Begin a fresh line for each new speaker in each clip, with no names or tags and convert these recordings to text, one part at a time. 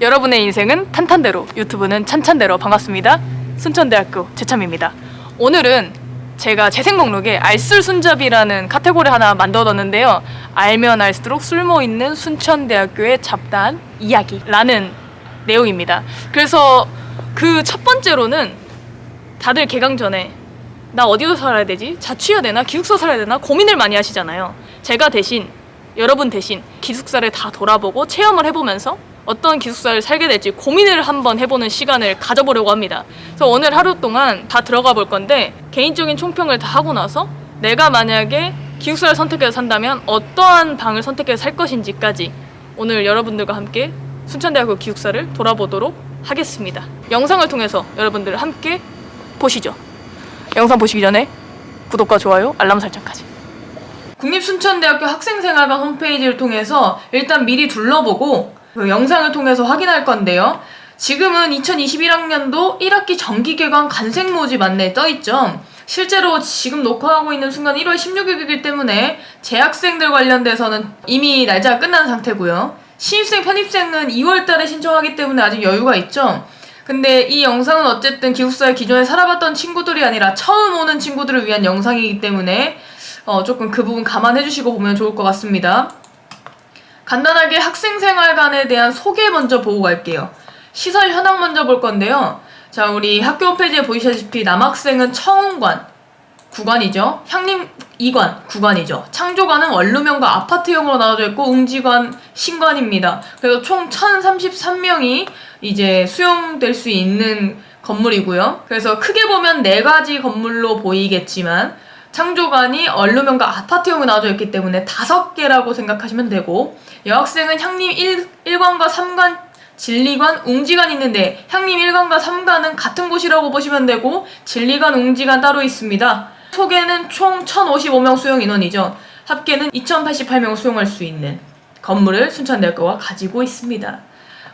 여러분의 인생은 탄탄대로, 유튜브는 찬찬대로 반갑습니다. 순천대학교 재참입니다. 오늘은 제가 재생 목록에 알쓸 순잡이라는 카테고리 하나 만들어뒀는데요. 알면 알수록 쓸모 있는 순천대학교의 잡다한 이야기라는 내용입니다. 그래서 그 첫 번째로는 다들 개강 전에 나 어디서 살아야 되지? 자취해야 되나? 기숙사 살아야 되나? 고민을 많이 하시잖아요. 제가 대신 여러분 대신 기숙사를 다 돌아보고 체험을 해보면서 어떤 기숙사를 살게 될지 고민을 한번 해보는 시간을 가져보려고 합니다. 그래서 오늘 하루 동안 다 들어가 볼 건데 개인적인 총평을 다 하고 나서 내가 만약에 기숙사를 선택해서 산다면 어떠한 방을 선택해서 살 것인지까지 오늘 여러분들과 함께 순천대학교 기숙사를 돌아보도록 하겠습니다. 영상을 통해서 여러분들 함께 보시죠. 영상 보시기 전에 구독과 좋아요, 알람 설정까지. 국립순천대학교 학생생활관 홈페이지를 통해서 일단 미리 둘러보고 그 영상을 통해서 확인할 건데요. 지금은 2021학년도 1학기 정기개관 간생 모집 안내 떠있죠. 실제로 지금 녹화하고 있는 순간 1월 16일이기 때문에 재학생들 관련돼서는 이미 날짜가 끝난 상태고요. 신입생, 편입생은 2월 달에 신청하기 때문에 아직 여유가 있죠. 근데 이 영상은 어쨌든 기숙사에 기존에 살아봤던 친구들이 아니라 처음 오는 친구들을 위한 영상이기 때문에 어, 조금 그 부분 감안해 주시고 보면 좋을 것 같습니다. 간단하게 학생생활관에 대한 소개 먼저 보고 갈게요. 시설 현황 먼저 볼 건데요. 자, 우리 학교 홈페이지에 보이시다시피 남학생은 청운관 구간이죠. 향림 이관 구간이죠. 창조관은 원룸형과 아파트형으로 나눠져 있고 웅지관 신관입니다. 그래서 총 1,033명이 이제 수용될 수 있는 건물이고요. 그래서 크게 보면 네 가지 건물로 보이겠지만 창조관이 원룸형과 아파트형으로 나눠져 있기 때문에 다섯 개라고 생각하시면 되고 여학생은 향림 1, 1관과 3관 진리관, 웅지관 있는데 향림 1관과 3관은 같은 곳이라고 보시면 되고 진리관, 웅지관 따로 있습니다. 소개는 총 1,055명 수용 인원이죠. 합계는 2,088명 수용할 수 있는 건물을 순천대학교가 가지고 있습니다.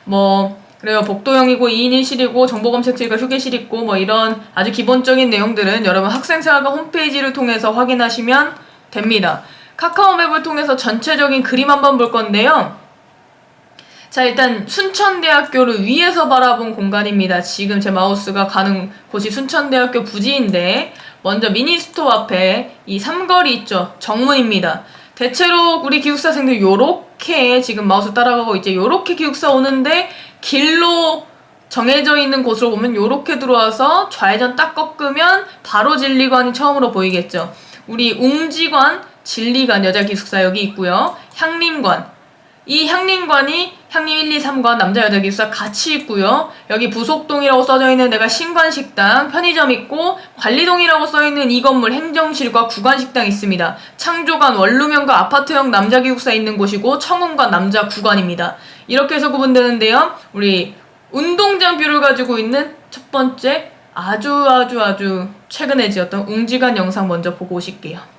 뭐 그래요. 복도형이고 2인 1실이고 정보검색실과 휴게실 있고 뭐 이런 아주 기본적인 내용들은 여러분 학생생활관 홈페이지를 통해서 확인하시면 됩니다. 카카오맵을 통해서 전체적인 그림 한번 볼 건데요. 자 일단 순천대학교를 위에서 바라본 공간입니다. 지금 제 마우스가 가는 곳이 순천대학교 부지인데 먼저 미니스토어 앞에 이 삼거리 있죠. 정문입니다. 대체로 우리 기숙사생들 요렇게 지금 마우스 따라가고 있죠. 요렇게 기숙사 오는데 길로 정해져 있는 곳으로 보면 요렇게 들어와서 좌회전 딱 꺾으면 바로 진리관이 처음으로 보이겠죠. 우리 웅지관, 진리관 여자 기숙사 여기 있고요. 향림관. 이 향림관이 향림 1, 2, 3관 남자 여자 기숙사 같이 있고요. 여기 부속동이라고 써져 있는 데가 신관식당, 편의점 있고 관리동이라고 써 있는 이 건물 행정실과 구관식당 있습니다. 창조관 원룸형과 아파트형 남자 기숙사 있는 곳이고 청운관 남자 구관입니다. 이렇게 해서 구분되는데요. 우리 운동장 뷰를 가지고 있는 첫 번째 아주 아주 아주 최근에 지었던 웅지관 영상 먼저 보고 오실게요.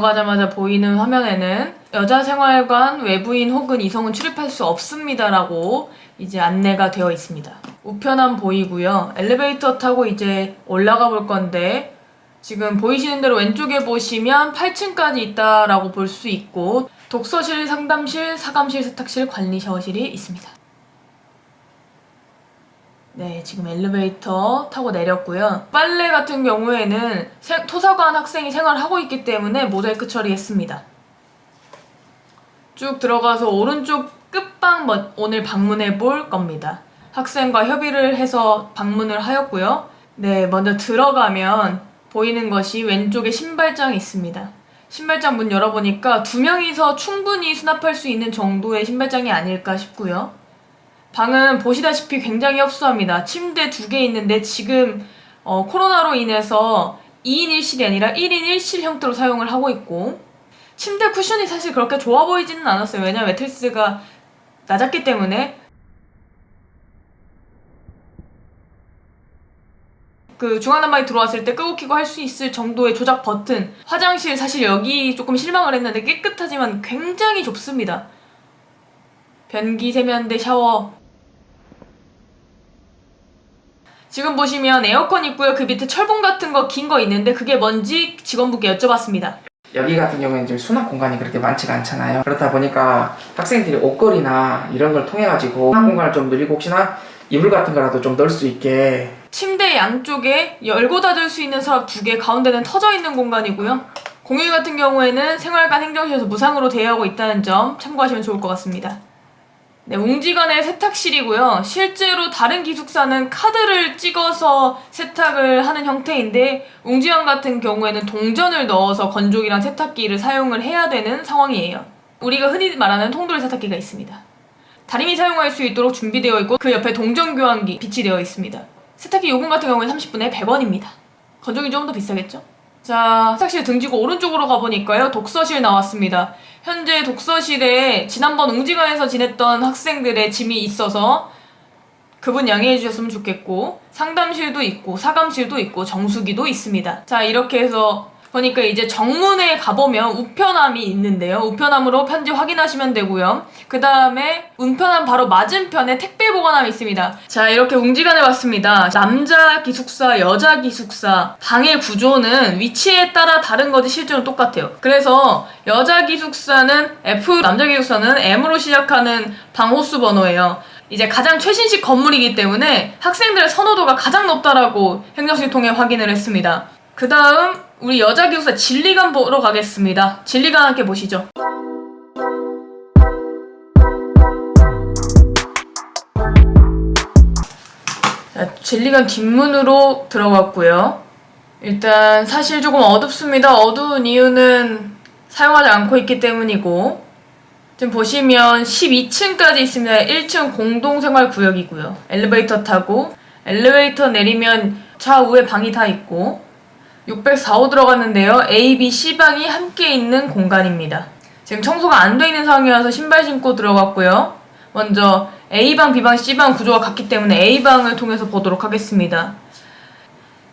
들어가자마자 보이는 화면에는 여자 생활관 외부인 혹은 이성은 출입할 수 없습니다라고 이제 안내가 되어 있습니다. 우편함 보이고요. 엘리베이터 타고 이제 올라가 볼 건데 지금 보이시는 대로 왼쪽에 보시면 8층까지 있다라고 볼 수 있고 독서실, 상담실, 사감실, 세탁실, 관리 샤워실이 있습니다. 네, 지금 엘리베이터 타고 내렸고요. 빨래 같은 경우에는 생- 토사관 학생이 생활하고 있기 때문에 모자이크 처리했습니다. 쭉 들어가서 오른쪽 끝방 먼- 오늘 방문해 볼 겁니다. 학생과 협의를 해서 방문을 하였고요. 네, 먼저 들어가면 보이는 것이 왼쪽에 신발장이 있습니다. 신발장 문 열어보니까 두 명이서 충분히 수납할 수 있는 정도의 신발장이 아닐까 싶고요. 방은 보시다시피 굉장히 협소합니다. 침대 두 개 있는데 지금 어, 코로나로 인해서 2인 1실이 아니라 1인 1실 형태로 사용을 하고 있고 침대 쿠션이 사실 그렇게 좋아 보이지는 않았어요. 왜냐면 매트리스가 낮았기 때문에 그 중앙난방이 들어왔을 때 끄고 키고 할 수 있을 정도의 조작 버튼 화장실 사실 여기 조금 실망을 했는데 깨끗하지만 굉장히 좁습니다 변기 세면대 샤워 지금 보시면 에어컨 있고요 그 밑에 철봉 같은 거 긴 거 있는데 그게 뭔지 직원분께 여쭤봤습니다
여기 같은 경우에는 지금 수납 공간이 그렇게 많지가 않잖아요. 그렇다 보니까 학생들이 옷걸이나 이런 걸 통해 가지고 수납 공간을 좀 늘리고 혹시나 이불 같은 거라도 좀 넣을 수 있게
침대 양쪽에 열고 닫을 수 있는 서랍 두 개, 가운데는 터져 있는 공간이고요. 공유 같은 경우에는 생활관 행정실에서 무상으로 대여하고 있다는 점 참고하시면 좋을 것 같습니다. 네, 웅지간의 세탁실이고요. 실제로 다른 기숙사는 카드를 찍어서 세탁을 하는 형태인데 웅지간 같은 경우에는 동전을 넣어서 건조기랑 세탁기를 사용을 해야 되는 상황이에요. 우리가 흔히 말하는 통돌 세탁기가 있습니다. 다림이 사용할 수 있도록 준비되어 있고 그 옆에 동전 교환기 비치 되어 있습니다. 세탁기 요금 같은 경우는 30분에 100원입니다. 건조기 좀더 비싸겠죠? 자, 세탁실 등지고 오른쪽으로 가보니까요. 독서실 나왔습니다. 현재 독서실에 지난번 웅지관에서 지냈던 학생들의 짐이 있어서 그분 양해해 주셨으면 좋겠고 상담실도 있고 사감실도 있고 정수기도 있습니다. 자, 이렇게 해서 보니까 이제 정문에 가보면 우편함이 있는데요. 우편함으로 편지 확인하시면 되고요. 그 다음에 우편함 바로 맞은편에 택배 보관함이 있습니다. 자, 이렇게 웅지간에 왔습니다. 남자 기숙사, 여자 기숙사, 방의 구조는 위치에 따라 다른 거지 실제로 똑같아요. 그래서 여자 기숙사는 F, 남자 기숙사는 M으로 시작하는 방 호수 번호예요. 이제 가장 최신식 건물이기 때문에 학생들의 선호도가 가장 높다라고 행정실 통해 확인을 했습니다. 그 다음 우리 여자 기숙사 진리관 보러 가겠습니다. 진리관 함께 보시죠. 자, 진리관 뒷문으로 들어갔고요. 일단 사실 조금 어둡습니다. 어두운 이유는 사용하지 않고 있기 때문이고 지금 보시면 12층까지 있습니다. 1층 공동생활구역이고요. 엘리베이터 타고 엘리베이터 내리면 좌우에 방이 다 있고 604호 들어갔는데요. A, B, C방이 함께 있는 공간입니다. 지금 청소가 안 돼 있는 상황이라서 신발 신고 들어갔고요. 먼저 A방, B방, C방 구조가 같기 때문에 A방을 통해서 보도록 하겠습니다.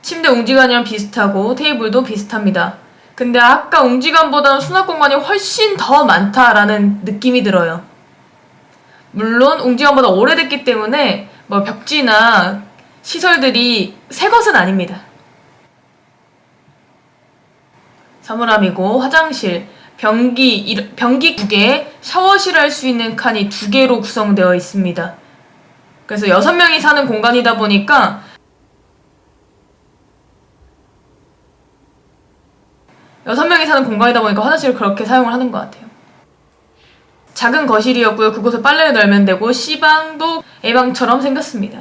침대 웅지간이랑 비슷하고 테이블도 비슷합니다. 근데 아까 웅지간보다는 수납 공간이 훨씬 더 많다라는 느낌이 들어요. 물론 웅지간보다 오래됐기 때문에 뭐 벽지나 시설들이 새 것은 아닙니다. 사물함이고 화장실, 변기, 이- 변기 두 개, 샤워실 할 수 있는 칸이 두 개로 구성되어 있습니다. 그래서 여섯 명이 사는 공간이다 보니까 여섯 명이 사는 공간이다 보니까 화장실을 그렇게 사용을 하는 것 같아요. 작은 거실이었고요. 그곳에 빨래를 널면 되고 C방도 A방처럼 생겼습니다.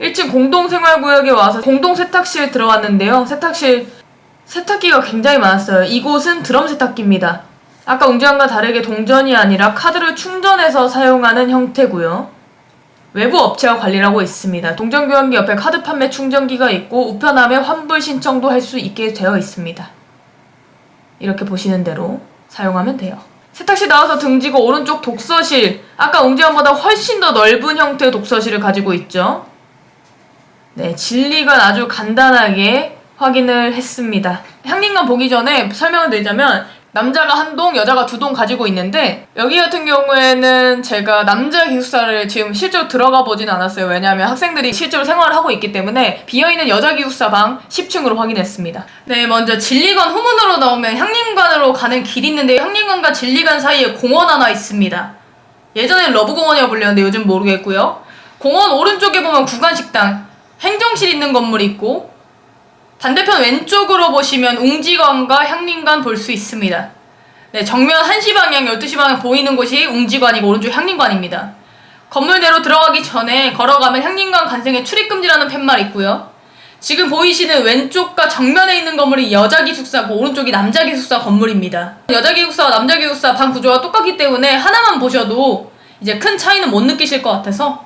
1층 공동생활구역에 와서 공동 세탁실 들어왔는데요. 세탁실 세탁기가 굉장히 많았어요. 이곳은 드럼 세탁기입니다. 아까 웅지왕과 다르게 동전이 아니라 카드를 충전해서 사용하는 형태고요. 외부 업체와 관리를 하고 있습니다. 동전 교환기 옆에 카드 판매 충전기가 있고 우편함에 환불 신청도 할 수 있게 되어 있습니다. 이렇게 보시는 대로 사용하면 돼요. 세탁실 나와서 등지고 오른쪽 독서실 아까 웅지왕보다 훨씬 더 넓은 형태의 독서실을 가지고 있죠. 네, 진리관 아주 간단하게 확인을 했습니다. 향림관 보기 전에 설명을 드리자면 남자가 한 동, 여자가 두 동 가지고 있는데 여기 같은 경우에는 제가 남자 기숙사를 지금 실제로 들어가 보진 않았어요. 왜냐하면 학생들이 실제로 생활을 하고 있기 때문에 비어있는 여자 기숙사 방 10층으로 확인했습니다. 네, 먼저 진리관 후문으로 나오면 향림관으로 가는 길이 있는데 향림관과 진리관 사이에 공원 하나 있습니다. 예전엔 러브공원이라고 불렸는데 요즘 모르겠고요. 공원 오른쪽에 보면 구간식당, 행정실 있는 건물이 있고 반대편 왼쪽으로 보시면 웅지관과 향림관 볼 수 있습니다. 네, 정면 1시 방향, 12시 방향 보이는 곳이 웅지관이고 오른쪽 향림관입니다. 건물 내로 들어가기 전에 걸어가면 향림관 간생에 출입금지라는 팻말 있고요. 지금 보이시는 왼쪽과 정면에 있는 건물이 여자 기숙사고 오른쪽이 남자 기숙사 건물입니다. 여자 기숙사와 남자 기숙사 방 구조가 똑같기 때문에 하나만 보셔도 이제 큰 차이는 못 느끼실 것 같아서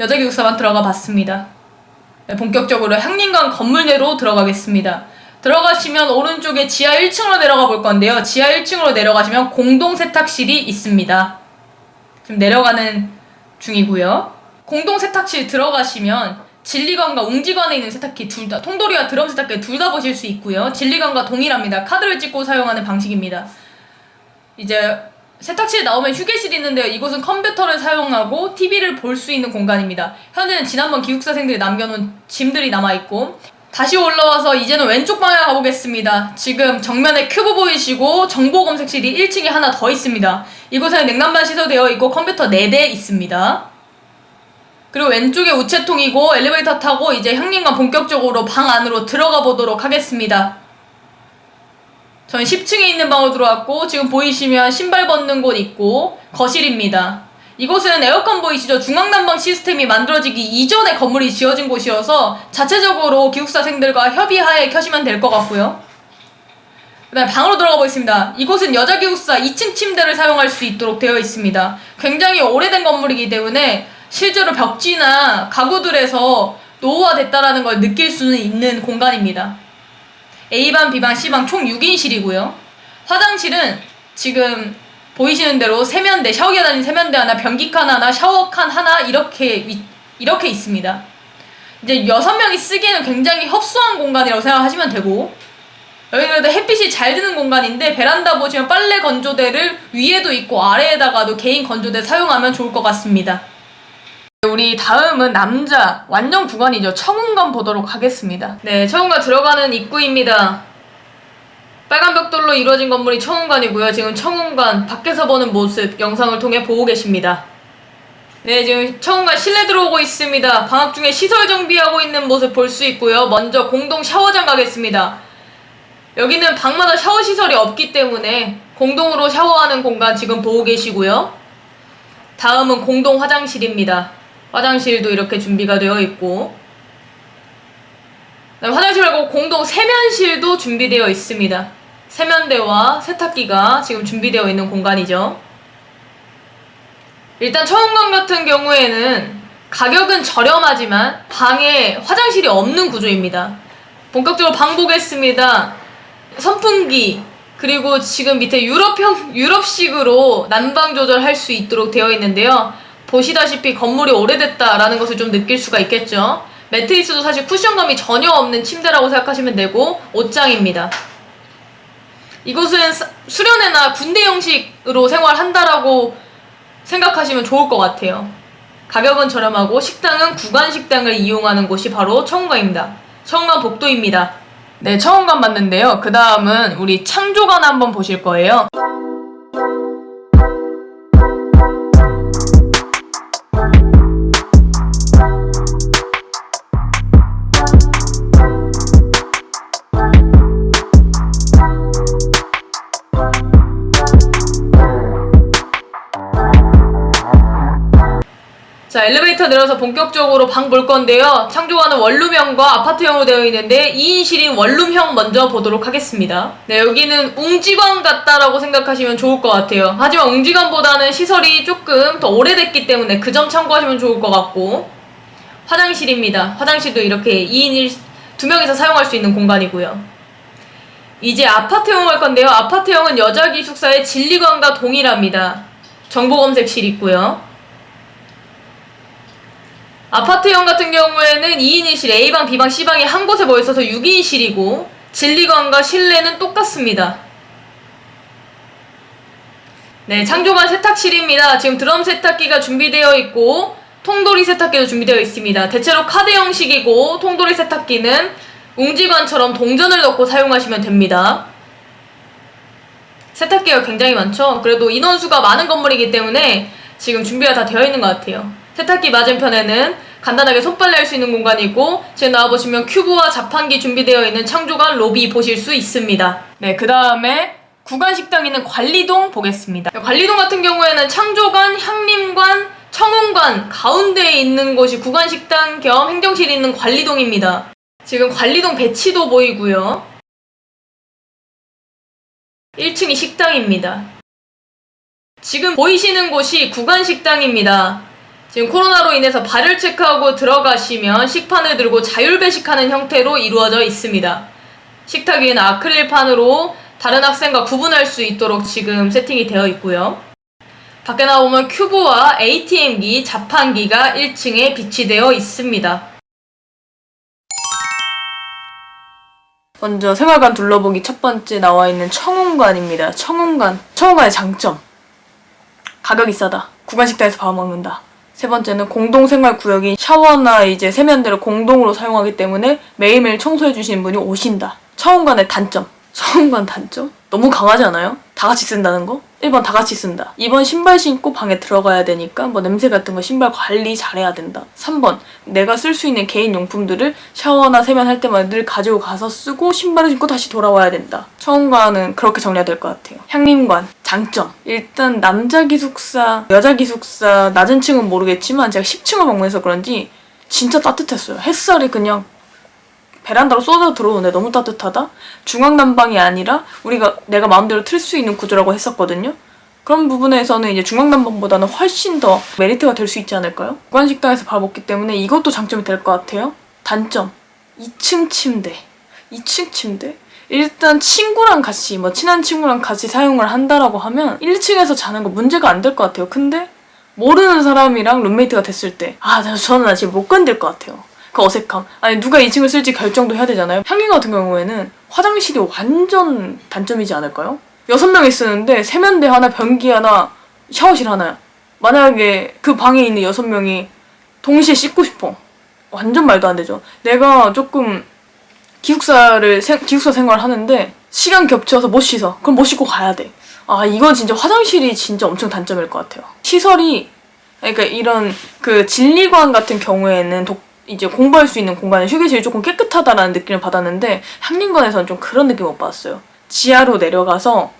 여자 기숙사만 들어가 봤습니다. 네, 본격적으로 향림관 건물 내로 들어가겠습니다. 들어가시면 오른쪽에 지하 1층으로 내려가 볼 건데요. 지하 1층으로 내려가시면 공동 세탁실이 있습니다. 지금 내려가는 중이고요. 공동 세탁실 들어가시면 진리관과 웅지관에 있는 세탁기 둘 다 통돌이와 드럼 세탁기 둘 다 보실 수 있고요. 진리관과 동일합니다. 카드를 찍고 사용하는 방식입니다. 이제 세탁실 나오면 휴게실이 있는데요. 이곳은 컴퓨터를 사용하고 TV를 볼 수 있는 공간입니다. 현재는 지난번 기숙사생들이 남겨놓은 짐들이 남아있고 다시 올라와서 이제는 왼쪽 방향 가보겠습니다. 지금 정면에 큐브 보이시고 정보 검색실이 1층에 하나 더 있습니다. 이곳에는 냉난방 시설되어 있고 컴퓨터 4대 있습니다. 그리고 왼쪽에 우체통이고 엘리베이터 타고 이제 형님과 본격적으로 방 안으로 들어가 보도록 하겠습니다. 전 10층에 있는 방으로 들어왔고 지금 보이시면 신발 벗는 곳 있고 거실입니다. 이곳은 에어컨 보이시죠? 중앙난방 시스템이 만들어지기 이전에 건물이 지어진 곳이어서 자체적으로 기숙사생들과 협의하에 켜시면 될 것 같고요. 그 다음에 방으로 들어가 보겠습니다. 이곳은 여자 기숙사 2층 침대를 사용할 수 있도록 되어 있습니다. 굉장히 오래된 건물이기 때문에 실제로 벽지나 가구들에서 노후화됐다라는 걸 느낄 수는 있는 공간입니다. A방, B방, C방 총 6인실이고요. 화장실은 지금 보이시는 대로 세면대, 샤워기가 달린 세면대 하나, 변기칸 하나, 샤워칸 하나 이렇게 위- 이렇게 있습니다. 이제 여섯 명이 쓰기에는 굉장히 협소한 공간이라고 생각하시면 되고 여기 그래도 햇빛이 잘 드는 공간인데 베란다 보시면 빨래 건조대를 위에도 있고 아래에다가도 개인 건조대 사용하면 좋을 것 같습니다. 우리 다음은 남자 완전 구간이죠. 청운관 보도록 하겠습니다. 네, 청운관 들어가는 입구입니다. 빨간 벽돌로 이루어진 건물이 청운관이고요. 지금 청운관 밖에서 보는 모습 영상을 통해 보고 계십니다. 네, 지금 청운관 실내 들어오고 있습니다. 방학 중에 시설 정비하고 있는 모습 볼 수 있고요. 먼저 공동 샤워장 가겠습니다. 여기는 방마다 샤워 시설이 없기 때문에 공동으로 샤워하는 공간 지금 보고 계시고요. 다음은 공동 화장실입니다. 화장실도 이렇게 준비가 되어 있고 화장실 말고 공동 세면실도 준비되어 있습니다. 세면대와 세탁기가 지금 준비되어 있는 공간이죠. 일단 청운관 같은 경우에는 가격은 저렴하지만 방에 화장실이 없는 구조입니다. 본격적으로 방 보겠습니다. 선풍기 그리고 지금 밑에 유럽형 유럽식으로 난방 조절할 수 있도록 되어 있는데요. 보시다시피 건물이 오래됐다라는 것을 좀 느낄 수가 있겠죠. 매트리스도 사실 쿠션감이 전혀 없는 침대라고 생각하시면 되고 옷장입니다. 이곳은 사- 수련회나 군대 형식으로 생활한다라고 생각하시면 좋을 것 같아요. 가격은 저렴하고 식당은 구간 식당을 이용하는 곳이 바로 청운관입니다. 청운관 복도입니다. 네, 청운관 맞는데요. 그 다음은 우리 창조관 한번 보실 거예요. 자, 엘리베이터 내려서 본격적으로 방 볼 건데요. 창조관은 원룸형과 아파트형으로 되어 있는데 2인실인 원룸형 먼저 보도록 하겠습니다. 네, 여기는 웅지관 같다라고 생각하시면 좋을 것 같아요. 하지만 웅지관보다는 시설이 조금 더 오래됐기 때문에 그 점 참고하시면 좋을 것 같고 화장실입니다. 화장실도 이렇게 2인 1, 두 명이서 사용할 수 있는 공간이고요. 이제 아파트형 할 건데요. 아파트형은 여자 기숙사의 진리관과 동일합니다. 정보 검색실 있고요. 아파트형 같은 경우에는 2인실에 A방, B방, C방이 한 곳에 모여 있어서 6인실이고 진리관과 실내는 똑같습니다. 네, 창조관 세탁실입니다. 지금 드럼 세탁기가 준비되어 있고 통돌이 세탁기도 준비되어 있습니다. 대체로 카드 형식이고 통돌이 세탁기는 웅지관처럼 동전을 넣고 사용하시면 됩니다. 세탁기가 굉장히 많죠? 그래도 인원수가 많은 건물이기 때문에 지금 준비가 다 되어 있는 것 같아요. 세탁기 맞은편에는 간단하게 손빨래 할 수 있는 공간이 있고 지금 나와보시면 큐브와 자판기 준비되어 있는 창조관 로비 보실 수 있습니다. 네, 그 다음에 구간 식당 있는 관리동 보겠습니다. 관리동 같은 경우에는 창조관, 향림관, 청운관 가운데에 있는 곳이 구간 식당 겸 행정실이 있는 관리동입니다. 지금 관리동 배치도 보이고요. 1층이 식당입니다. 지금 보이시는 곳이 구간 식당입니다. 지금 코로나로 인해서 발열 체크하고 들어가시면 식판을 들고 자율 배식하는 형태로 이루어져 있습니다. 식탁 위에는 아크릴판으로 다른 학생과 구분할 수 있도록 지금 세팅이 되어 있고요. 밖에 나오면 큐브와 ATM기, 자판기가 1층에 비치되어 있습니다. 먼저 생활관 둘러보기 첫 번째 나와 있는 청운관입니다. 청운관. 청운관의 장점. 가격이 싸다. 구간식당에서 밥 먹는다. 세 번째는 공동생활 구역인 샤워나 이제 세면대를 공동으로 사용하기 때문에 매일매일 청소해 주시는 분이 오신다. 청운관의 단점. 청운관 단점? 너무 강하지 않아요? 다 같이 쓴다는 거? 1번 다 같이 쓴다. 2번 신발 신고 방에 들어가야 되니까 뭐 냄새 같은 거 신발 관리 잘해야 된다. 3번 내가 쓸 수 있는 개인 용품들을 샤워나 세면할 때마다 늘 가지고 가서 쓰고 신발을 신고 다시 돌아와야 된다. 처음과는 그렇게 정리가 될 것 같아요. 향림관 장점 일단 남자 기숙사, 여자 기숙사 낮은 층은 모르겠지만 제가 10층을 방문해서 그런지 진짜 따뜻했어요. 햇살이 그냥 베란다로 쏟아 들어오는데 너무 따뜻하다? 중앙 난방이 아니라 우리가 내가 마음대로 틀 수 있는 구조라고 했었거든요. 그런 부분에서는 이제 중앙 난방보다는 훨씬 더 메리트가 될 수 있지 않을까요? 구간 식당에서 밥 먹기 때문에 이것도 장점이 될 것 같아요. 단점 2층 침대. 2층 침대? 일단 친구랑 같이 뭐 친한 친구랑 같이 사용을 한다라고 하면 1층에서 자는 거 문제가 안 될 것 같아요. 근데 모르는 사람이랑 룸메이트가 됐을 때, 아, 나- 저는 아직 못 견딜 것 같아요. 그 어색함. 아니, 누가 2층을 쓸지 결정도 해야 되잖아요. 향인 같은 경우에는 화장실이 완전 단점이지 않을까요? 여섯 명이 쓰는데 세면대 하나, 변기 하나, 샤워실 하나야. 만약에 그 방에 있는 여섯 명이 동시에 씻고 싶어. 완전 말도 안 되죠. 내가 조금 기숙사를 생- 기숙사 생활을 하는데 시간 겹쳐서 못 씻어. 그럼 못 씻고 가야 돼. 아 이건 진짜 화장실이 진짜 엄청 단점일 것 같아요. 시설이 그러니까 이런 그 진리관 같은 경우에는 독- 이제 공부할 수 있는 공간에 휴게실이 조금 깨끗하다라는 느낌을 받았는데 향림관에서는 좀 그런 느낌 못 받았어요. 지하로 내려가서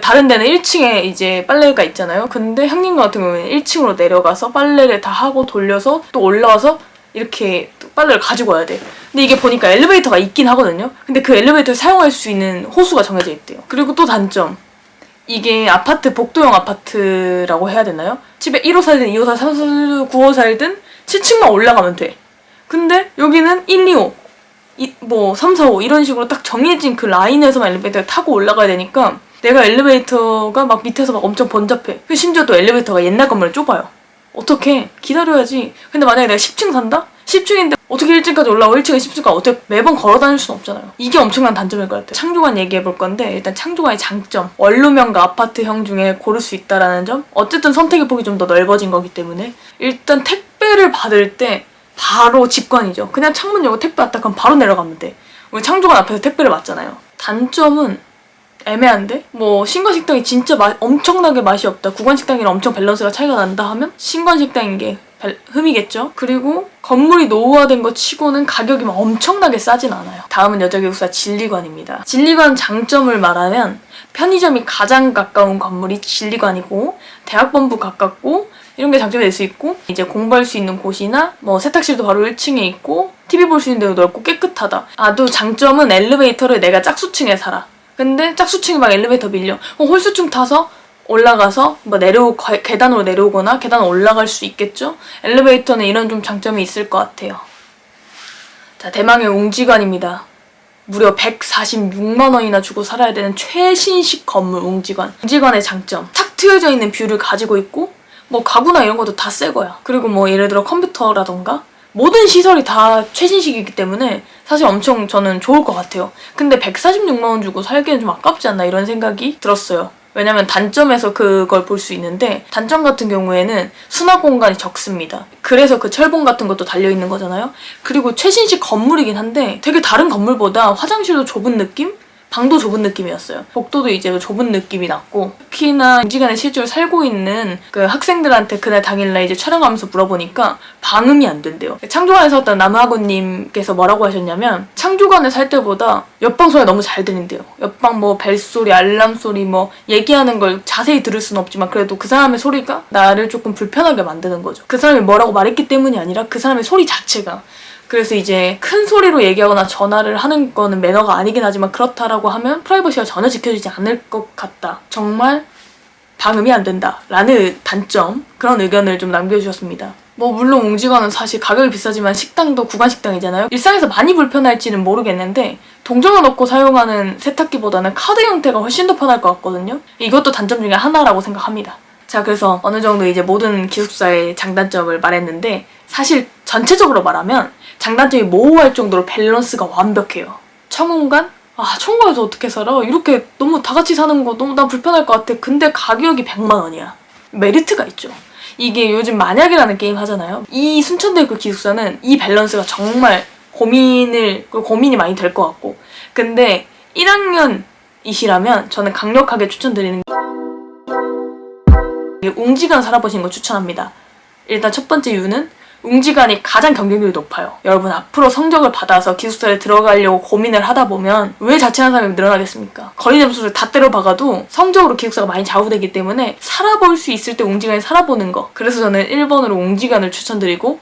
다른 데는 1층에 이제 빨래가 있잖아요. 근데 향림관 같은 경우에는 1층으로 내려가서 빨래를 다 하고 돌려서 또 올라와서 이렇게 또 빨래를 가지고 와야 돼. 근데 이게 보니까 엘리베이터가 있긴 하거든요. 근데 그 엘리베이터를 사용할 수 있는 호수가 정해져 있대요. 그리고 또 단점. 이게 아파트 복도형 아파트라고 해야 되나요? 집에 1호 살든 2호 살, 3호 살, 9호 살든 7층만 올라가면 돼. 근데 여기는 1, 2호, 이, 뭐 3, 4, 5 이런 식으로 딱 정해진 그 라인에서만 엘리베이터를 타고 올라가야 되니까 내가 엘리베이터가 막 밑에서 막 엄청 번잡해. 그 심지어 또 엘리베이터가 옛날 건물 좁아요. 어떻게 기다려야지. 근데 만약에 내가 10층 산다? 10층인데 어떻게 1층까지 올라오고 1층에 10층까지 어떻게 매번 걸어 다닐 수는 없잖아요. 이게 엄청난 단점일 것 같아요. 창조관 얘기해 볼 건데 일단 창조관의 장점. 원룸형과 아파트형 중에 고를 수 있다라는 점. 어쨌든 선택의 폭이 좀 더 넓어진 거기 때문에 일단 택배를 받을 때 바로 직관이죠. 그냥 창문 열고 택배 왔다 그럼 바로 내려가면 돼. 우리 창조관 앞에서 택배를 받잖아요. 단점은 애매한데? 뭐 신관식당이 진짜 마- 엄청나게 맛이 없다. 구간식당이랑 엄청 밸런스가 차이가 난다 하면 신관식당인 게 발- 흠이겠죠? 그리고 건물이 노후화된 것 치고는 가격이 막 엄청나게 싸진 않아요. 다음은 여자기숙사 진리관입니다. 진리관 장점을 말하면 편의점이 가장 가까운 건물이 진리관이고 대학본부 가깝고 이런 게 장점이 될 수 있고 이제 공부할 수 있는 곳이나 뭐 세탁실도 바로 1층에 있고 TV 볼 수 있는 데도 넓고 깨끗하다. 아 또 장점은 엘리베이터를 내가 짝수층에 살아. 근데 짝수층이 막 엘리베이터 밀려. 어, 홀수층 타서 올라가서 뭐 내려 가- 계단으로 내려오거나 계단 올라갈 수 있겠죠. 엘리베이터는 이런 좀 장점이 있을 것 같아요. 자 대망의 웅지관입니다. 무려 146만 원이나 주고 살아야 되는 최신식 건물 웅지관. 웅지관의 장점. 탁 트여져 있는 뷰를 가지고 있고 뭐 가구나 이런 것도 다 새 거야. 그리고 뭐 예를 들어 컴퓨터라던가 모든 시설이 다 최신식이기 때문에 사실 엄청 저는 좋을 것 같아요. 근데 146만 원 주고 살기엔 좀 아깝지 않나 이런 생각이 들었어요. 왜냐면 단점에서 그걸 볼 수 있는데 단점 같은 경우에는 수납 공간이 적습니다. 그래서 그 철봉 같은 것도 달려 있는 거잖아요. 그리고 최신식 건물이긴 한데 되게 다른 건물보다 화장실도 좁은 느낌? 방도 좁은 느낌이었어요. 복도도 이제 좁은 느낌이 났고 특히나 인지간에 실제로 살고 있는 그 학생들한테 그날 당일날 이제 촬영하면서 물어보니까 방음이 안 된대요. 창조관에 살던 남학원님께서 뭐라고 하셨냐면 창조관에 살 때보다 옆방 소리가 너무 잘 들린대요. 옆방 뭐 벨소리, 알람 소리 뭐 얘기하는 걸 자세히 들을 수는 없지만 그래도 그 사람의 소리가 나를 조금 불편하게 만드는 거죠. 그 사람이 뭐라고 말했기 때문이 아니라 그 사람의 소리 자체가 그래서 이제 큰 소리로 얘기하거나 전화를 하는 거는 매너가 아니긴 하지만 그렇다라고 하면 프라이버시가 전혀 지켜지지 않을 것 같다. 정말 방음이 안 된다. 라는 단점, 그런 의견을 좀 남겨주셨습니다. 뭐, 물론 웅지관은 사실 가격이 비싸지만 식당도 구간식당이잖아요. 일상에서 많이 불편할지는 모르겠는데, 동전을 넣고 사용하는 세탁기보다는 카드 형태가 훨씬 더 편할 것 같거든요. 이것도 단점 중에 하나라고 생각합니다. 자, 자, 그래서 어느 정도 이제 모든 기숙사의 장단점을 말했는데 사실 전체적으로 말하면 장단점이 모호할 정도로 밸런스가 완벽해요. 청운관? 아, 청운관에서 어떻게 살아? 이렇게 너무 다 같이 사는 거 너무 나 불편할 것 같아. 근데 가격이 100만 원이야. 메리트가 있죠. 이게 요즘 만약이라는 게임 하잖아요. 이 순천대학교 기숙사는 이 밸런스가 정말 고민을 고민이 많이 될 것 같고. 근데 1학년이시라면 저는 강력하게 추천드리는 게 웅지간 살아보시는 거 추천합니다. 일단 첫 번째 이유는 웅지간이 가장 경쟁률이 높아요. 여러분 앞으로 성적을 받아서 기숙사에 들어가려고 고민을 하다 보면 왜 자취하는 사람이 늘어나겠습니까? 거리 점수를 다 때려박아도 성적으로 기숙사가 많이 좌우되기 때문에 살아볼 수 있을 때 웅지간에 살아보는 거. 그래서 저는 1번으로 웅지간을 추천드리고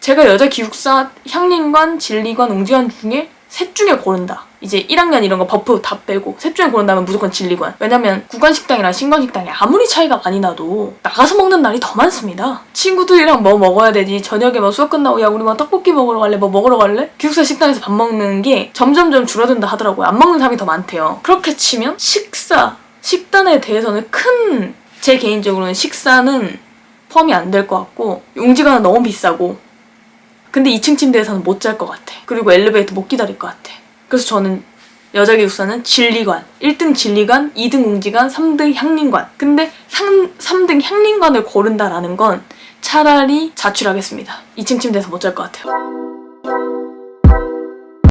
제가 여자 기숙사 향림관, 진리관, 웅지관 중에 셋 중에 고른다. 이제 1학년 이런 거 버프 다 빼고 셋 중에 고른다면 무조건 진리관. 왜냐면 구간식당이랑 신관식당이 아무리 차이가 많이 나도 나가서 먹는 날이 더 많습니다. 친구들이랑 뭐 먹어야 되지? 저녁에 뭐 수업 끝나고 야 우리 뭐 떡볶이 먹으러 갈래? 뭐 먹으러 갈래? 기숙사 식당에서 밥 먹는 게 점점점 줄어든다 하더라고요. 안 먹는 사람이 더 많대요. 그렇게 치면 식사, 식단에 대해서는 큰 제 개인적으로는 식사는 포함이 안 될 것 같고 용지가는 너무 비싸고 근데 2층 침대에서는 못 잘 것 같아. 그리고 엘리베이터 못 기다릴 것 같아. 그래서 저는 여자 기숙사는 진리관, 1등 진리관, 2등 웅지관, 3등 향림관. 근데 3, 3등 향림관을 고른다라는 건 차라리 자취하겠습니다. 2층 침대에서 못 잘 것 같아요.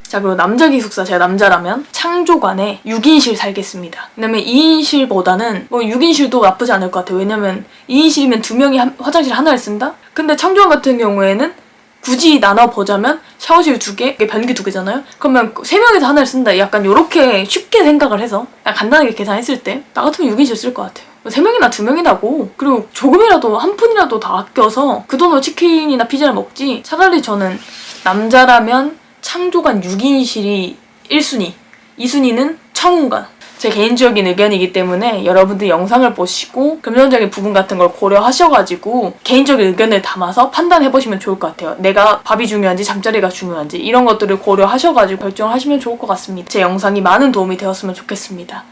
자 그리고 남자 기숙사 제가 남자라면 창조관에 6인실 살겠습니다. 왜냐면 2인실보다는 뭐 6인실도 나쁘지 않을 것 같아요. 왜냐면 2인실이면 두 명이 한- 화장실 하나를 쓴다? 근데 창조관 같은 경우에는 굳이 나눠 보자면 샤워실 두 개, 변기 두 개잖아요. 그러면 세 명이서 하나를 쓴다. 약간 이렇게 쉽게 생각을 해서 간단하게 계산했을 때 나 같으면 6인실 쓸 것 같아요. 세 명이나 두 명이라고 그리고 조금이라도 한 푼이라도 더 아껴서 그 돈으로 치킨이나 피자를 먹지 차라리 저는 남자라면 창조관 6인실이 1순위 2순위는 청운관 제 개인적인 의견이기 때문에 여러분들 영상을 보시고 금전적인 부분 같은 걸 고려하셔가지고 개인적인 의견을 담아서 판단해보시면 좋을 것 같아요. 내가 밥이 중요한지 잠자리가 중요한지 이런 것들을 고려하셔가지고 결정을 하시면 좋을 것 같습니다. 제 영상이 많은 도움이 되었으면 좋겠습니다.